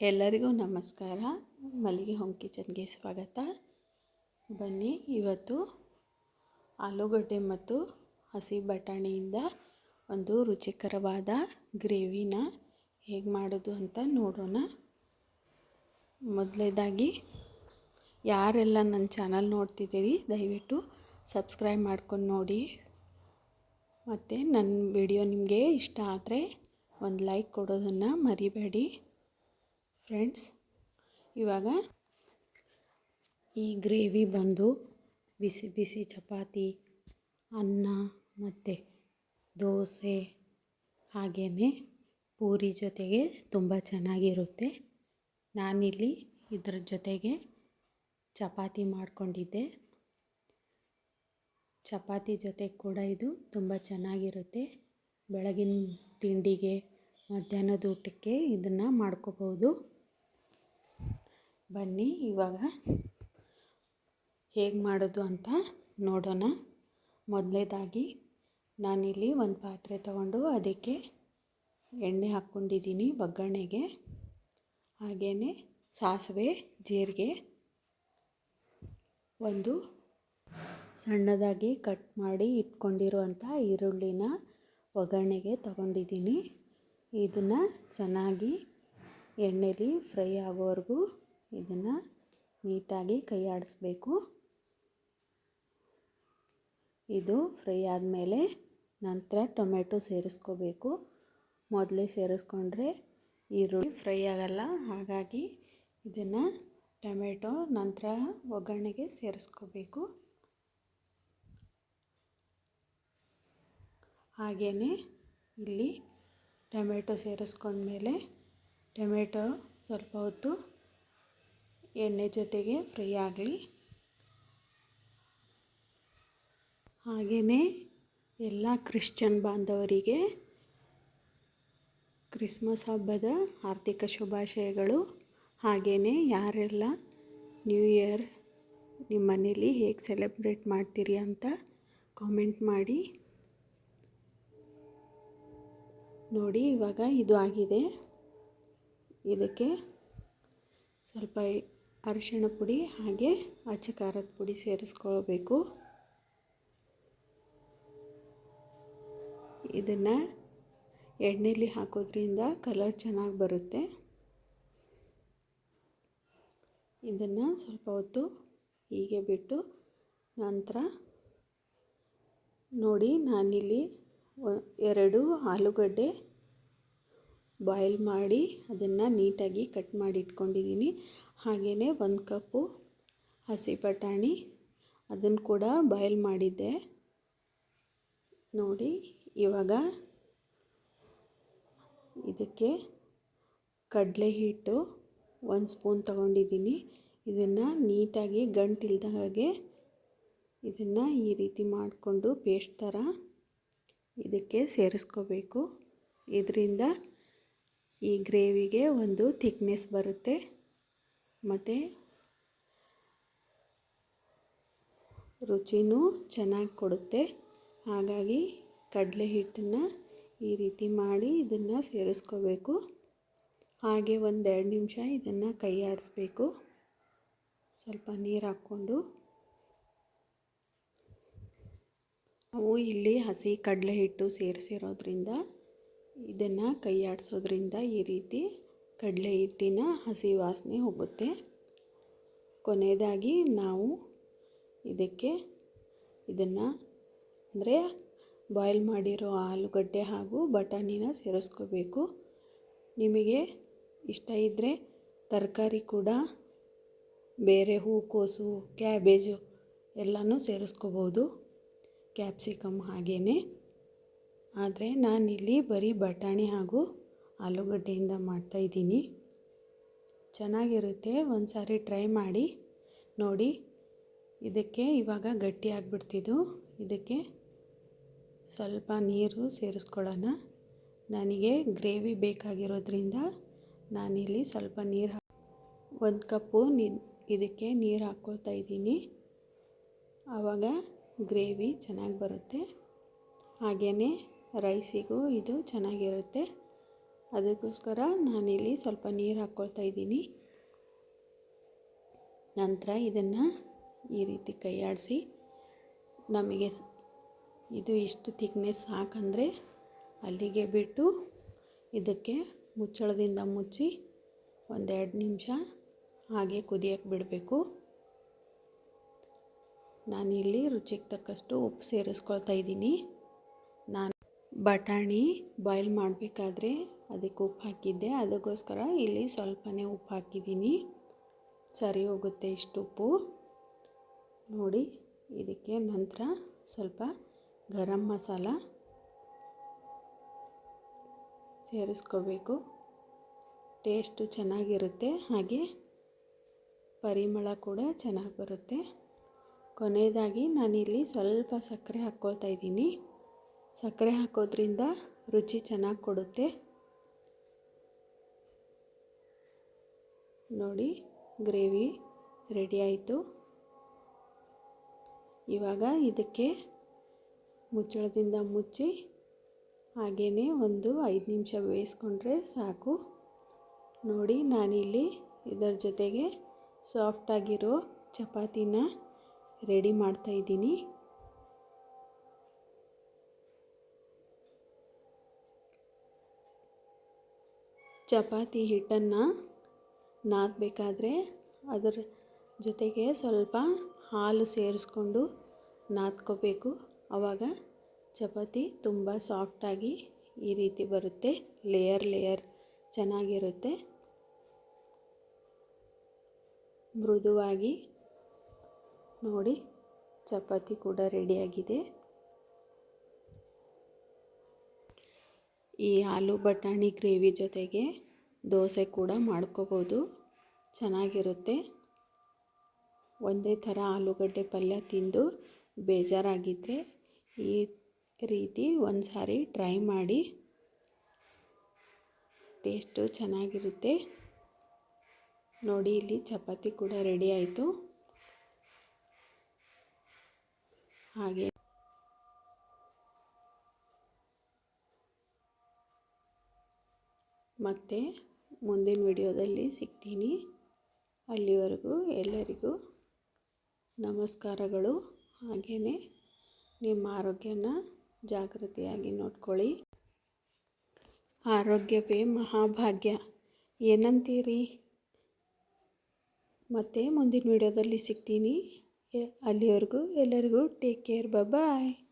ಎಲ್ಲರಿಗೂ ನಮಸ್ಕಾರ. ಮಲ್ಲಿಗೆ ಹೋಮ್ ಕಿಚನ್ಗೆ ಸ್ವಾಗತ. ಬನ್ನಿ, ಇವತ್ತು ಆಲೂಗಡ್ಡೆ ಮತ್ತು ಹಸಿ ಬಟಾಣಿಯಿಂದ ಒಂದು ರುಚಿಕರವಾದ ಗ್ರೇವಿನ ಹೇಗೆ ಮಾಡೋದು ಅಂತ ನೋಡೋಣ. ಮೊದಲೇದಾಗಿ, ಯಾರೆಲ್ಲ ನನ್ನ ಚಾನಲ್ ನೋಡ್ತಿದ್ದೀರಿ, ದಯವಿಟ್ಟು ಸಬ್ಸ್ಕ್ರೈಬ್ ಮಾಡ್ಕೊಂಡು ನೋಡಿ. ಮತ್ತು ನನ್ನ ವಿಡಿಯೋ ನಿಮಗೆ ಇಷ್ಟ ಆದರೆ ಒಂದು ಲೈಕ್ ಕೊಡೋದನ್ನು ಮರಿಬೇಡಿ. ಫ್ರೆಂಡ್ಸ್, ಇವಾಗ ಈ ಗ್ರೇವಿ ಬಂದು ಬಿಸಿ ಬಿಸಿ ಚಪಾತಿ, ಅನ್ನ ಮತ್ತು ದೋಸೆ ಹಾಗೆಯೇ ಪೂರಿ ಜೊತೆಗೆ ತುಂಬ ಚೆನ್ನಾಗಿರುತ್ತೆ. ನಾನಿಲ್ಲಿ ಇದ್ರ ಜೊತೆಗೆ ಚಪಾತಿ ಮಾಡಿಕೊಂಡಿದ್ದೆ. ಚಪಾತಿ ಜೊತೆ ಕೂಡ ಇದು ತುಂಬ ಚೆನ್ನಾಗಿರುತ್ತೆ. ಬೆಳಗಿನ ತಿಂಡಿಗೆ, ಮಧ್ಯಾಹ್ನದ ಊಟಕ್ಕೆ ಇದನ್ನು ಮಾಡ್ಕೋಬೋದು. ಬನ್ನಿ, ಇವಾಗ ಹೇಗೆ ಮಾಡೋದು ಅಂತ ನೋಡೋಣ. ಮೊದಲೇದಾಗಿ ನಾನಿಲ್ಲಿ ಒಂದು ಪಾತ್ರೆ ತಗೊಂಡು ಅದಕ್ಕೆ ಎಣ್ಣೆ ಹಾಕ್ಕೊಂಡಿದ್ದೀನಿ ಒಗ್ಗರಣೆಗೆ. ಹಾಗೆಯೇ ಸಾಸಿವೆ, ಜೀರಿಗೆ ಒಂದು ಸಣ್ಣದಾಗಿ ಕಟ್ ಮಾಡಿ ಇಟ್ಕೊಂಡಿರುವಂಥ ಈರುಳ್ಳಿನ ಒಗ್ಗರಣೆಗೆ ತಗೊಂಡಿದ್ದೀನಿ. ಇದನ್ನು ಚೆನ್ನಾಗಿ ಎಣ್ಣೆಲಿ ಫ್ರೈ ಆಗೋವರೆಗೂ ಇದನ್ನು ನೀಟಾಗಿ ಕೈ ಆಡಿಸ್ಬೇಕು ಇದು ಫ್ರೈ ಆದಮೇಲೆ ನಂತರ ಟೊಮೆಟೊ ಸೇರಿಸ್ಕೋಬೇಕು. ಮೊದಲೇ ಸೇರಿಸ್ಕೊಂಡ್ರೆ ಈರುಳ್ಳಿ ಫ್ರೈ ಆಗಲ್ಲ, ಹಾಗಾಗಿ ಇದನ್ನು ಟೊಮೆಟೊ ನಂತರ ಒಗ್ಗರಣೆಗೆ ಸೇರಿಸ್ಕೋಬೇಕು. ಹಾಗೆಯೇ ಇಲ್ಲಿ ಟೊಮೆಟೊ ಸೇರಿಸ್ಕೊಂಡ್ಮೇಲೆ ಟೊಮೆಟೊ ಸ್ವಲ್ಪ ಹೊತ್ತು ಎಣ್ಣೆ ಜೊತೆಗೆ ಫ್ರೈ ಆಗಲಿ. ಹಾಗೆಯೇ ಎಲ್ಲ ಕ್ರಿಶ್ಚನ್ ಬಾಂಧವರಿಗೆ ಕ್ರಿಸ್ಮಸ್ ಹಬ್ಬದ ಆರ್ಥಿಕ ಶುಭಾಶಯಗಳು. ಹಾಗೆಯೇ ಯಾರೆಲ್ಲ ನ್ಯೂ ಇಯರ್ ನಿಮ್ಮ ಮನೇಲಿ ಹೇಗೆ ಸೆಲೆಬ್ರೇಟ್ ಮಾಡ್ತೀರಿ ಅಂತ ಕಾಮೆಂಟ್ ಮಾಡಿ. ನೋಡಿ, ಇವಾಗ ಇದು ಆಗಿದೆ. ಇದಕ್ಕೆ ಸ್ವಲ್ಪ ಅರಿಶಿಣ ಪುಡಿ ಹಾಗೆ ಅಚ್ಚ ಖಾರದ ಪುಡಿ ಸೇರಿಸ್ಕೊಳ್ಬೇಕು. ಇದನ್ನು ಎಣ್ಣೆಯಲ್ಲಿ ಹಾಕೋದ್ರಿಂದ ಕಲರ್ ಚೆನ್ನಾಗಿ ಬರುತ್ತೆ. ಇದನ್ನು ಸ್ವಲ್ಪ ಹೊತ್ತು ಹೀಗೆ ಬಿಟ್ಟು ನಂತರ ನೋಡಿ ನಾನಿಲ್ಲಿ ಎರಡು ಆಲೂಗಡ್ಡೆ ಬಾಯ್ಲ್ ಮಾಡಿ ಅದನ್ನು ನೀಟಾಗಿ ಕಟ್ ಮಾಡಿ ಇಟ್ಕೊಂಡಿದ್ದೀನಿ. ಹಾಗೆಯೇ ಒಂದು ಕಪ್ಪು ಹಸಿ ಬಟಾಣಿ ಅದನ್ನು ಕೂಡ ಬಾಯ್ಲ್ ಮಾಡಿದ್ದೆ. ನೋಡಿ, ಇವಾಗ ಇದಕ್ಕೆ ಕಡಲೆ ಹಿಟ್ಟು ಒಂದು ಸ್ಪೂನ್ ತಗೊಂಡಿದ್ದೀನಿ. ಇದನ್ನು ನೀಟಾಗಿ ಗಂಟಿಲ್ದ ಹಾಗೆ ಇದನ್ನು ಈ ರೀತಿ ಮಾಡಿಕೊಂಡು ಪೇಸ್ಟ್ ಥರ ಇದಕ್ಕೆ ಸೇರಿಸ್ಕೋಬೇಕು. ಇದರಿಂದ ಈ ಗ್ರೇವಿಗೆ ಒಂದು ಥಿಕ್ನೆಸ್ ಬರುತ್ತೆ. ಮತ್ತು ರುಚಿನೂ ಚೆನ್ನಾಗಿ ಕೊಡುತ್ತೆ. ಹಾಗಾಗಿ ಕಡಲೆ ಹಿಟ್ಟನ್ನು ಈ ರೀತಿ ಮಾಡಿ ಇದನ್ನು ಸೇರಿಸ್ಕೋಬೇಕು. ಹಾಗೆ ಒಂದೆರಡು ನಿಮಿಷ ಇದನ್ನು ಕೈ ಆಡಿಸ್ಬೇಕು. ಸ್ವಲ್ಪ ನೀರು ಹಾಕ್ಕೊಂಡು. ನಾವು ಇಲ್ಲಿ ಹಸಿ ಕಡಲೆ ಹಿಟ್ಟು ಸೇರಿಸಿರೋದ್ರಿಂದ ಇದನ್ನು ಕೈ ಆಡಿಸೋದ್ರಿಂದ ಈ ರೀತಿ ಕಡಲೆ ಹಿಟ್ಟಿನ ಹಸಿ ವಾಸನೆ ಹೋಗುತ್ತೆ. ಕೊನೆಯದಾಗಿ ನಾವು ಇದಕ್ಕೆ ಇದನ್ನು ಅಂದರೆ ಬಾಯ್ಲ್ ಮಾಡಿರೋ ಆಲೂಗಡ್ಡೆ ಹಾಗೂ ಬಟಾಣಿನ ಸೇರಿಸ್ಕೋಬೇಕು. ನಿಮಗೆ ಇಷ್ಟ ಇದ್ದರೆ ತರಕಾರಿ ಕೂಡ ಬೇರೆ ಹೂಕೋಸು, ಕ್ಯಾಬೇಜು ಎಲ್ಲನೂ ಸೇರಿಸ್ಕೋಬೋದು. ಕ್ಯಾಪ್ಸಿಕಮ್ ಹಾಗೇ ಆದರೆ ನಾನಿಲ್ಲಿ ಬರೀ ಬಟಾಣಿ ಹಾಗೂ ಆಲೂಗಡ್ಡೆಯಿಂದ ಮಾಡ್ತಾಯಿದ್ದೀನಿ ಚೆನ್ನಾಗಿರುತ್ತೆ. ಒಂದು ಸಾರಿ ಟ್ರೈ ಮಾಡಿ. ನೋಡಿ, ಇದಕ್ಕೆ ಇವಾಗ ಗಟ್ಟಿ ಆಗಿಬಿಡ್ತಿದ್ದು. ಇದಕ್ಕೆ ಸ್ವಲ್ಪ ನೀರು ಸೇರಿಸ್ಕೊಳ್ಳೋಣ. ನನಗೆ ಗ್ರೇವಿ ಬೇಕಾಗಿರೋದ್ರಿಂದ ನಾನಿಲ್ಲಿ ಸ್ವಲ್ಪ ನೀರು ಒಂದು ಕಪ್ಪು ನೀ ಇದಕ್ಕೆ ನೀರು ಹಾಕ್ಕೊಳ್ತಾ ಇದ್ದೀನಿ. ಆವಾಗ ಗ್ರೇವಿ ಚೆನ್ನಾಗಿ ಬರುತ್ತೆ. ಹಾಗೆಯೇ ರೈಸಿಗೂ ಇದು ಚೆನ್ನಾಗಿರುತ್ತೆ. ಅದಕ್ಕೋಸ್ಕರ ನಾನಿಲ್ಲಿ ಸ್ವಲ್ಪ ನೀರು ಹಾಕ್ಕೊಳ್ತಾ ಇದ್ದೀನಿ. ನಂತರ ಇದನ್ನು ಈ ರೀತಿ ಕೈಯಾಡಿಸಿ ನಮಗೆ ಇದು ಇಷ್ಟು ಥಿಕ್ನೆಸ್ ಹಾಕಂದರೆ ಅಲ್ಲಿಗೆ ಬಿಟ್ಟು ಇದಕ್ಕೆ ಮುಚ್ಚಳದಿಂದ ಮುಚ್ಚಿ ಒಂದೆರಡು ನಿಮಿಷ ಹಾಗೆ ಕುದಿಯೋಕ್ಕೆ ಬಿಡಬೇಕು. ನಾನಿಲ್ಲಿ ರುಚಿಗೆ ತಕ್ಕಷ್ಟು ಉಪ್ಪು ಸೇರಿಸ್ಕೊಳ್ತಾ ಇದ್ದೀನಿ. ನಾನು ಬಟಾಣಿ ಬಾಯ್ಲ್ ಮಾಡಬೇಕಾದ್ರೆ ಅದಕ್ಕೆ ಉಪ್ಪು ಹಾಕಿದ್ದೆ. ಅದಕ್ಕೋಸ್ಕರ ಇಲ್ಲಿ ಸ್ವಲ್ಪನೇ ಉಪ್ಪು ಹಾಕಿದ್ದೀನಿ. ಸರಿ ಹೋಗುತ್ತೆ ಇಷ್ಟು ಉಪ್ಪು. ನೋಡಿ, ಇದಕ್ಕೆ ನಂತರ ಸ್ವಲ್ಪ ಗರಂ ಮಸಾಲ ಸೇರಿಸ್ಕೋಬೇಕು. ಟೇಸ್ಟು ಚೆನ್ನಾಗಿರುತ್ತೆ. ಹಾಗೆ ಪರಿಮಳ ಕೂಡ ಚೆನ್ನಾಗಿ ಬರುತ್ತೆ. ಕೊನೆಯದಾಗಿ ನಾನಿಲ್ಲಿ ಸ್ವಲ್ಪ ಸಕ್ಕರೆ ಹಾಕ್ಕೊಳ್ತಾ ಇದ್ದೀನಿ. ಸಕ್ಕರೆ ಹಾಕೋದ್ರಿಂದ ರುಚಿ ಚೆನ್ನಾಗಿ ಕೊಡುತ್ತೆ. ನೋಡಿ, ಗ್ರೇವಿ ರೆಡಿ ಆಯಿತು. ಇವಾಗ ಇದಕ್ಕೆ ಮುಚ್ಚಳದಿಂದ ಮುಚ್ಚಿ ಹಾಗೇ ಒಂದು ಐದು ನಿಮಿಷ ಬೇಯಿಸ್ಕೊಂಡ್ರೆ ಸಾಕು. ನೋಡಿ, ನಾನಿಲ್ಲಿ ಇದರ ಜೊತೆಗೆ ಸಾಫ್ಟಾಗಿರೋ ಚಪಾತಿನ ರೆಡಿ ಮಾಡ್ತಾಯಿದ್ದೀನಿ ಚಪಾತಿ ಹಿಟ್ಟನ್ನು ನಾದಬೇಕಾದ್ರೆ ಅದರ ಜೊತೆಗೆ ಸ್ವಲ್ಪ ಹಾಲು ಸೇರಿಸ್ಕೊಂಡು ನಾದ್ಕೋಬೇಕು. ಆವಾಗ ಚಪಾತಿ ತುಂಬ ಸಾಫ್ಟಾಗಿ ಈ ರೀತಿ ಬರುತ್ತೆ. ಲೇಯರ್ ಲೇಯರ್ ಚೆನ್ನಾಗಿರುತ್ತೆ. ಮೃದುವಾಗಿ ನೋಡಿ, ಚಪಾತಿ ಕೂಡ ರೆಡಿಯಾಗಿದೆ. ಈ ಆಲೂ ಬಟಾಣಿ ಗ್ರೇವಿ ಜೊತೆಗೆ ದೋಸೆ ಕೂಡ ಮಾಡ್ಕೋಬೋದು. ಚೆನ್ನಾಗಿರುತ್ತೆ. ಒಂದೇ ಥರ ಆಲೂಗಡ್ಡೆ ಪಲ್ಯ ತಿಂದು ಬೇಜಾರಾಗಿದ್ದರೆ ಈ ರೀತಿ ಒಂದು ಸಾರಿ ಟ್ರೈ ಮಾಡಿ. ಟೇಸ್ಟು ಚೆನ್ನಾಗಿರುತ್ತೆ. ನೋಡಿ, ಇಲ್ಲಿ ಚಪಾತಿ ಕೂಡ ರೆಡಿ ಆಯಿತು. ಹಾಗೆ. ಮತ್ತೆ ಮುಂದಿನ ವಿಡಿಯೋದಲ್ಲಿ ಸಿಗ್ತೀನಿ. ಅಲ್ಲಿವರೆಗೂ ಎಲ್ಲರಿಗೂ ನಮಸ್ಕಾರಗಳು. ಹಾಗೆಯೇ ನಿಮ್ಮ ಆರೋಗ್ಯನ ಜಾಗೃತಿಯಾಗಿ ನೋಡ್ಕೊಳ್ಳಿ. ಆರೋಗ್ಯವೇ ಮಹಾಭಾಗ್ಯ. ಏನಂತೀರಿ? ಮತ್ತೆ ಮುಂದಿನ ವಿಡಿಯೋದಲ್ಲಿ ಸಿಗ್ತೀನಿ. ಅಲ್ಲಿವರೆಗೂ ಎಲ್ಲರಿಗೂ ಟೇಕ್ ಕೇರ್. ಬಾಯ್.